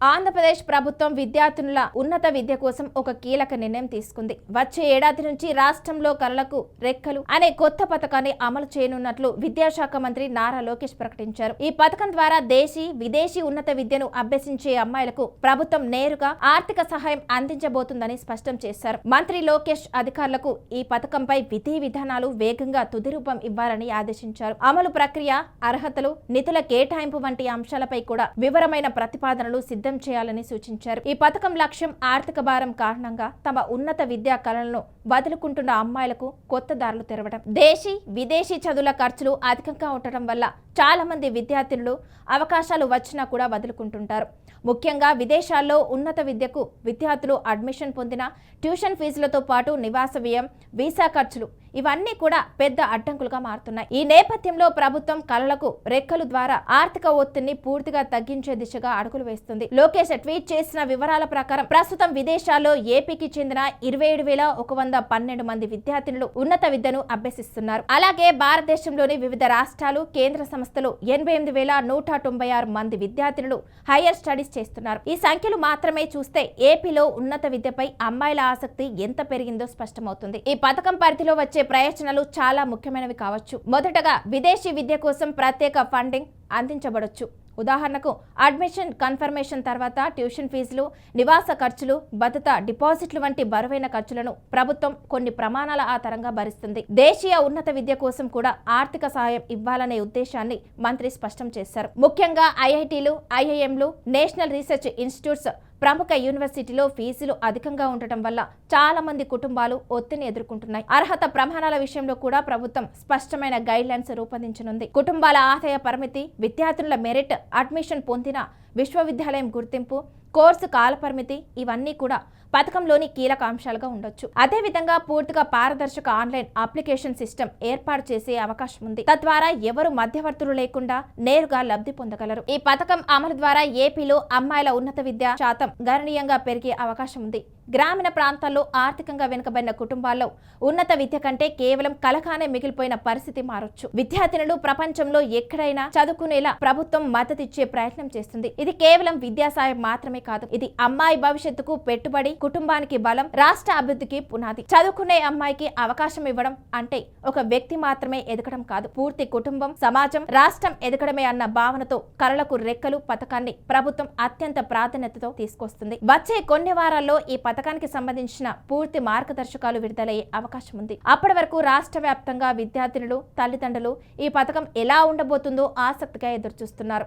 ఆంధ్రప్రదేశ్ ప్రభుత్వం విద్యార్థినుల ఉన్నత విద్య కోసం ఒక కీలక నిర్ణయం తీసుకుంది. వచ్చే ఏడాది నుంచి రాష్ట్రంలో కళలకు రెక్కలు అనే కొత్త పథకాన్ని అమలు చేయనున్నట్లు విద్యాశాఖ మంత్రి నారా లోకేష్ ప్రకటించారు. ఈ పథకం ద్వారా దేశీ విదేశీ ఉన్నత విద్యను అభ్యసించే అమ్మాయిలకు ప్రభుత్వం నేరుగా ఆర్థిక సహాయం అందించబోతుందని స్పష్టం చేశారు. మంత్రి లోకేష్ అధికారులకు ఈ పథకంపై విధి విధానాలు వేగంగా తుదిరూపం ఇవ్వాలని ఆదేశించారు. అమలు ప్రక్రియ అర్హతలు నిధుల కేటాయింపు వంటి అంశాలపై కూడా వివరమైన ప్రతిపాదనలు సిద్ధం చేయాలని సూచించారు. ఈ పథకం లక్ష్యం ఆర్థిక భారం కారణంగా తమ ఉన్నత విద్యా కళలను వదులుకుంటున్న అమ్మాయిలకు కొత్త దారులు తెరవడం. దేశీ విదేశీ చదువుల ఖర్చులు అధికంగా ఉండటం వల్ల చాలా మంది విద్యార్థులు అవకాశాలు వచ్చినా కూడా వదులుకుంటుంటారు. ముఖ్యంగా విదేశాల్లో ఉన్నత విద్యకు విద్యార్థులు అడ్మిషన్ పొందిన ట్యూషన్ ఫీజులతో పాటు నివాస వ్యయం వీసా ఖర్చులు ఇవన్నీ కూడా పెద్ద అడ్డంకులుగా మారుతున్నాయి. ఈ నేపథ్యంలో ప్రభుత్వం కళలకు రెక్కలు ద్వారా ఆర్థిక ఒత్తిడిని పూర్తిగా తగ్గించే దిశగా అడుగులు వేస్తుంది. లోకేష్ ట్వీట్ చేసిన వివరాల ప్రకారం ప్రస్తుతం విదేశాల్లో ఏపీకి చెందిన ఇరవై ఏడు వేల ఒక వంద పన్నెండు మంది విద్యార్థినులు ఉన్నత విద్యను అభ్యసిస్తున్నారు. అలాగే భారతదేశంలోని వివిధ రాష్ట్రాలు కేంద్ర సంస్థలు ఎనభై ఎనిమిది వేల నూట తొంభై ఆరు మంది విద్యార్థినులు హైయర్ స్టడీస్ చేస్తున్నారు. ఈ సంఖ్యలు మాత్రమే చూస్తే ఏపీలో ఉన్నత విద్యపై అమ్మాయిల ఆసక్తి ఎంత పెరిగిందో స్పష్టమవుతుంది. ఈ పథకం పరిధిలో వచ్చే ప్రయోజనాలు చాలా ముఖ్యమైనవి కావచ్చు. మొదటగా విదేశీ విద్య కోసం ప్రత్యేక ఫండింగ్ అందించబడొచ్చు. ఉదాహరణకు అడ్మిషన్ కన్ఫర్మేషన్ తర్వాత ట్యూషన్ ఫీజులు నివాస ఖర్చులు భద్రత డిపాజిట్లు వంటి బరువైన ఖర్చులను ప్రభుత్వం కొన్ని ప్రమాణాల ఆధారంగా భరిస్తుంది. దేశీయ ఉన్నత విద్య కోసం కూడా ఆర్థిక సహాయం ఇవ్వాలనే ఉద్దేశాన్ని మంత్రి స్పష్టం చేశారు. ముఖ్యంగా ఐఐటీలు ఐఐఎంలు నేషనల్ రీసెర్చ్ ఇన్స్టిట్యూట్స్ ప్రముఖ యూనివర్సిటీలో ఫీజులు అధికంగా ఉండటం వల్ల చాలా మంది కుటుంబాలు ఒత్తిడిని ఎదుర్కొంటున్నాయి. అర్హత ప్రమాణాల విషయంలో కూడా ప్రభుత్వం స్పష్టమైన గైడ్ లైన్స్ రూపొందించనుంది. కుటుంబాల ఆదాయ పరిమితి విద్యార్థుల మెరిట్ అడ్మిషన్ పొందిన విశ్వవిద్యాలయం గుర్తింపు కోర్సు కాలపరిమితి ఇవన్నీ కూడా పథకంలోని కీలక అంశాలుగా ఉండొచ్చు. అదేవిధంగా పూర్తిగా పారదర్శక ఆన్లైన్ అప్లికేషన్ సిస్టమ్ ఏర్పాటు చేసే అవకాశం ఉంది. తద్వారా ఎవరు మధ్యవర్తులు లేకుండా నేరుగా లబ్ధి పొందగలరు. ఈ పథకం అమలు ద్వారా ఏపీలో అమ్మాయిల ఉన్నత విద్య శాతం గణనీయంగా పెరిగే అవకాశం ఉంది. గ్రామీణ ప్రాంతాల్లో ఆర్థికంగా వెనుకబడిన కుటుంబాల్లో ఉన్నత విద్య కంటే కేవలం కలకానే మిగిలిపోయిన పరిస్థితి మారొచ్చు. విద్యార్థినులు ప్రపంచంలో ఎక్కడైనా చదువుకునేలా ప్రభుత్వం మద్దతిచ్చే ప్రయత్నం చేస్తుంది. ఇది కేవలం విద్యా సాయం మాత్రమే కాదు ఇది అమ్మాయి భవిష్యత్తుకు పెట్టుబడి కుటుంబానికి బలం రాష్ట్ర అభివృద్ధికి పునాది. చదువుకునే అమ్మాయికి అవకాశం ఇవ్వడం అంటే ఒక వ్యక్తి మాత్రమే ఎదగడం కాదు. పూర్తి కుటుంబం సమాజం రాష్ట్రం ఎదగడమే అన్న భావనతో కళలకు రెక్కలు పథకాన్ని ప్రభుత్వం అత్యంత ప్రాధాన్యతతో తీసుకొస్తుంది. వచ్చే కొన్ని వారాల్లో ఈ పథకానికి సంబంధించిన పూర్తి మార్గదర్శకాలు విడుదలయ్యే అవకాశం ఉంది. అప్పటి వరకు రాష్ట్ర వ్యాప్తంగా విద్యార్థినులు తల్లిదండ్రులు ఈ పథకం ఎలా ఉండబోతుందో ఆసక్తిగా ఎదురుచూస్తున్నారు.